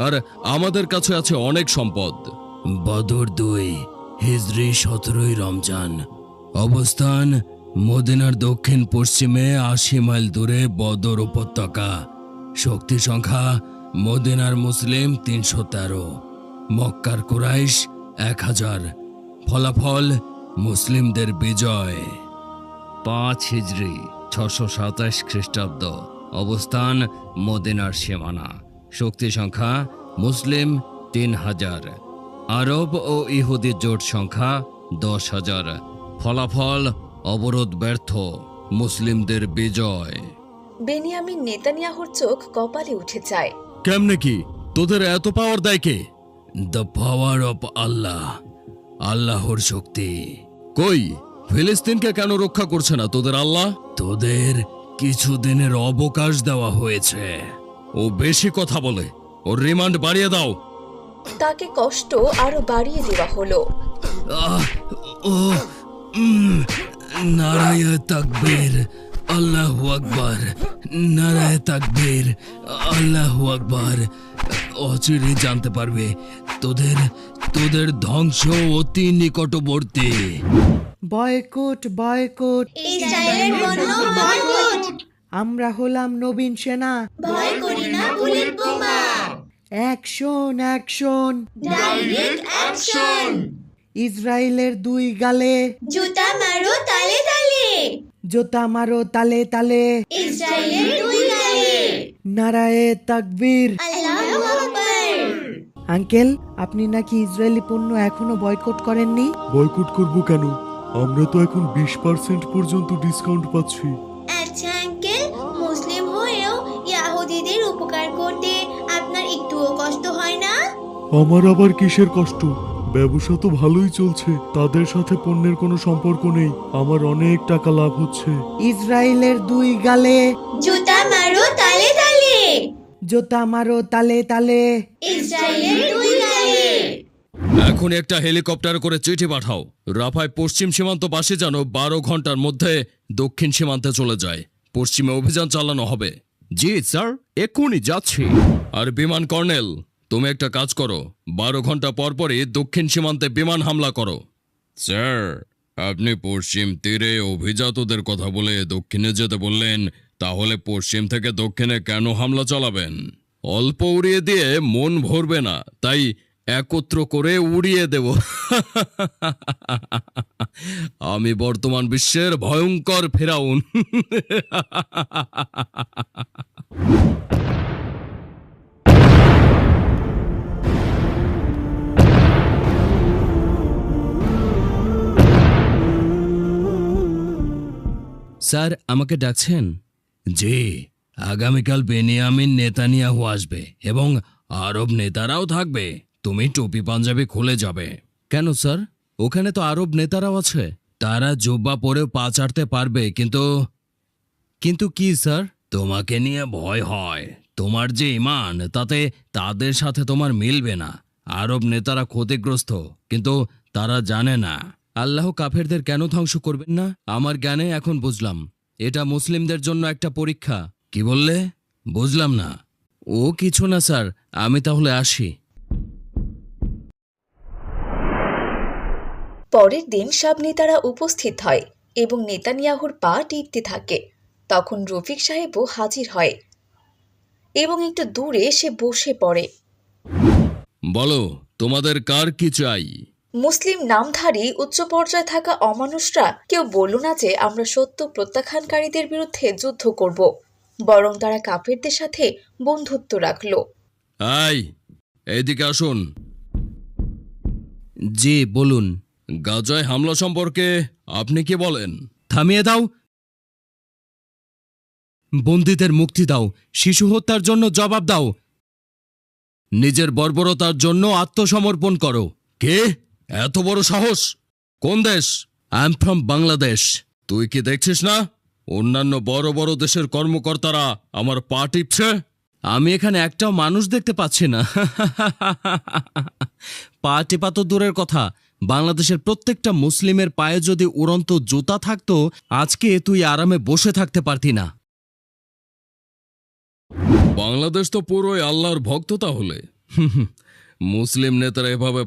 আর আমাদের কাছে আছে অনেক সম্পদ। বদর দুই হিজরি সতেরোই রমজান। অবস্থান মদিনার দক্ষিণ পশ্চিমে আশি মাইল দূরে বদর উপত্যকা। শক্তি সংখ্যা মদিনার মুসলিম তিনশো তেরো। মক্কার কুরাইশ এক হাজার। ফলাফল মুসলিমদের বিজয়। পাঁচ হিজড়ি ছশো সাতাশ খ্রিস্টাব্দ। অবস্থান মদিনার সীমানা। শক্তি সংখ্যা মুসলিম তিন হাজার। আরব ও ইহুদি জোট সংখ্যা দশ হাজার। ফলাফল অবরোধ ব্যর্থ মুসলিমদের বিজয়। বেনিয়ামিন নেতানিয়াহুর চোখ কপালে উঠে যায়। কেমনে কি? তোদের এত পাওয়ার দেয় কে? দ্য পাওয়ার অফ আল্লাহ আল্লাহর শক্তি। কই? ফিলিস্তিনকে কেন রক্ষা করছে না তোদের আল্লাহ? তোদের কিছুদিনের অবকাশ দেওয়া হয়েছে। ও বেশি কথা বলে। ওর রিমান্ড বাড়িয়ে দাও। তাকে কষ্ট আরও বাড়িয়ে দেওয়া হলো। ও নারায় তাকবীর আল্লাহ আকবার নারায় তাকবীর আল্লাহ আকবার। অচিরে জানতে পারবে তোদের তোদের ধ্বংস অতি নিকটবর্তী। Boycott boycott. ইসরায়েলের পণ্য বয়কট। আমরা হলাম নবীন সেনা। ভয় করি না বুলেট বোমা। Action action. ডাইরেক্ট অ্যাকশন ইসরায়েলের দুই গালে। জুতা মারো তালে তালে। জোতা মারো তালে তালে। ইসরায়েলের দুই গালে। নারায়ে তাকবীর। আল্লাহু আকবার। আঙ্কেল আপনি নাকি ইসরায়েলি পণ্য এখনও বয়কট করেননি? বয়কট করব কেন? আমরা তো এখন বিশ পার্সেন্ট পর্যন্ত ডিসকাউন্ট পাচ্ছি। আচ্ছা উপকার করতে আপনার একটুও কষ্ট হয় না? আমার আবার কিসের কষ্ট? ব্যবসা তো ভালোই চলছে। তাদের সাথে পণ্যের কোনো সম্পর্ক নেই। আমার অনেক টাকা লাভ হচ্ছে। ইসরায়েলের দুই গালে। জুতা মারো তালে তালে। জোতা মারো তালে তালে। ইসরায়েলের দুই গালে। এখন একটা হেলিকপ্টার করে চিঠি পাঠাও। রাফায় পশ্চিম সীমান্ত পাশে যেন বারো ঘণ্টার মধ্যে দক্ষিণ সীমান্তে চলে যায়। পশ্চিমে অভিযান চালানো হবে। জি স্যার এক্ষুনি যাচ্ছি। আর বিমান কর্নেল তুমি একটা কাজ করো। বারো ঘণ্টা পর পরই দক্ষিণ সীমান্তে বিমান হামলা করো। স্যার আপনি পশ্চিম তীরে অভিজাতদের কথা বলে দক্ষিণে যেতে বললেন তাহলে পশ্চিম থেকে দক্ষিণে কেন হামলা চালাবেন? অল্প উড়িয়ে দিয়ে মন ভরবে না তাই একত্র করে উড়িয়ে দেব। আমি বর্তমান বিশ্বের ভয়ঙ্কর ফেরাউন। স্যার, আমাকে ডাকছেন? জি, আগামীকাল বেনিয়ামিন নেতানিয়াহু আসবে এবং আরব নেতারাও থাকবে। তুমি টুপি পাঞ্জাবি খুলে যাবে। কেন স্যার? ওখানে তো আরব নেতারাও আছে। তারা জোব্বা পরেও পা চাটতে পারবে কিন্তু কিন্তু কি স্যার? তোমাকে নিয়ে ভয় হয়। তোমার যে ইমান তাতে তাদের সাথে তোমার মিলবে না। আরব নেতারা ক্ষতিগ্রস্ত কিন্তু তারা জানে না। আল্লাহ কাফেরদের কেন ধ্বংস করবেন না? আমার জ্ঞানে এখন বুঝলাম। এটা মুসলিমদের জন্য একটা পরীক্ষা। কি বললে? বুঝলাম না। ও কিছু না স্যার। আমি তাহলে আসি। পরের দিন সব নেতারা উপস্থিত হয় এবং নেতানিয়াহুর পা টিপতে থাকে। তখন রফিক সাহেবও হাজির হয় এবং একটু দূরে সে বসে পড়ে। বলো তোমাদের কার কি চাই? মুসলিম নামধারী উচ্চ পর্যায়ে থাকা অমানুষরা কেউ বলল না যে আমরা সত্য প্রত্যাখ্যানকারীদের বিরুদ্ধে যুদ্ধ করব বরং তারা কাফেরদের সাথে বন্ধুত্ব রাখল। আই এইদিকে আসুন। জি বলুন। গাজায় হামলা সম্পর্কে আপনি কি বলেন? থামিয়ে দাও। বন্দীদের মুক্তি দাও। শিশু হত্যার জন্য জবাব দাও। নিজের বর্বরতার জন্য আত্মসমর্পণ করো। কে? এত বড় সাহস? কোন দেশ? আই এম ফ্রম বাংলাদেশ তুই কি দেখছিস না? অন্যান্য বড় বড় দেশের কর্মকর্তারা আমার পা টিপছে? আমি এখানে একটাও মানুষ দেখতে পাচ্ছি না। পা টেপা তো দূরের কথা। বাংলাদেশের প্রত্যেকটা মুসলিমের পায়ে যদি উড়ন্ত জুতা থাকত, আজকে তুই আরামে বসে থাকতে পারতি না। বাংলাদেশ তো পুরোই আল্লাহর ভক্ততা হলে মুসলিম নেতারা এভাবে